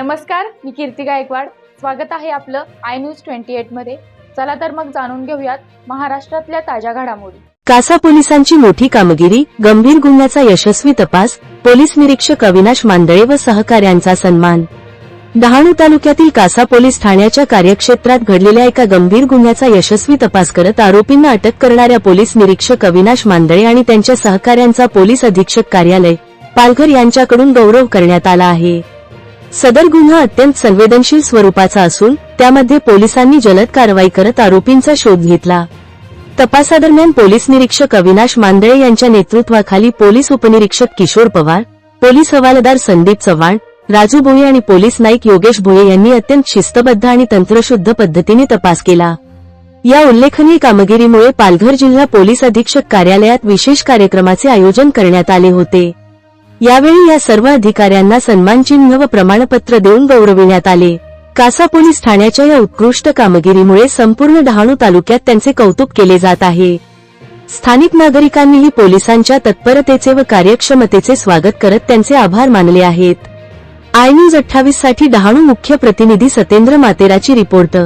नमस्कार मी कीर्ती गायकवाड. स्वागत आहे आपलं आय न्यूज ट्वेंटी एटमध्ये. चला तर मग जाणून घेऊयात महाराष्ट्रातल्या ताज्या घडामोडी. कासा पोलिसांची मोठी कामगिरी गंभीर गुन्ह्याचा यशस्वी तपास पोलीस निरीक्षक अविनाश मांदळे व सहकाऱ्यांचा सन्मान. डहाणू तालुक्यातील कासा पोलीस ठाण्याच्या कार्यक्षेत्रात घडलेल्या एका गंभीर गुन्ह्याचा यशस्वी तपास करत आरोपींना अटक करणाऱ्या पोलीस निरीक्षक अविनाश मांदळे आणि त्यांच्या सहकाऱ्यांचा पोलीस अधीक्षक कार्यालय पालघर यांच्याकडून गौरव करण्यात आला आहे. सदर गुन्हा अत्यंत संवेदनशील स्वरूपाचा असून त्यामध्ये पोलिसांनी जलद कारवाई करत आरोपींचा शोध घेतला. तपासादरम्यान पोलीस निरीक्षक अविनाश मांदळे यांच्या नेतृत्वाखाली पोलीस उपनिरीक्षक किशोर पवार पोलीस हवालदार संदीप चव्हाण राजू भोये आणि पोलीस नाईक योगेश भोये यांनी अत्यंत शिस्तबद्ध आणि तंत्रशुद्ध पद्धतीने तपास केला. या उल्लेखनीय कामगिरीमुळे पालघर जिल्हा पोलीस अधीक्षक कार्यालयात विशेष कार्यक्रमाचे आयोजन करण्यात आले होते. यावेळी या सर्व अधिकाऱ्यांना सन्मानचिन्ह व प्रमाणपत्र देऊन गौरविण्यात आले. कासा पोलीस ठाण्याच्या या उत्कृष्ट कामगिरीमुळे संपूर्ण डहाणू तालुक्यात त्यांचे कौतुक केले जात आहे. स्थानिक नागरिकांनीही पोलिसांच्या तत्परतेचे व कार्यक्षमतेचे स्वागत करत त्यांचे आभार मानले आहेत. आय न्यूज अठ्ठावीससाठी डहाणू मुख्य प्रतिनिधी सतेंद्र मातेराची रिपोर्ट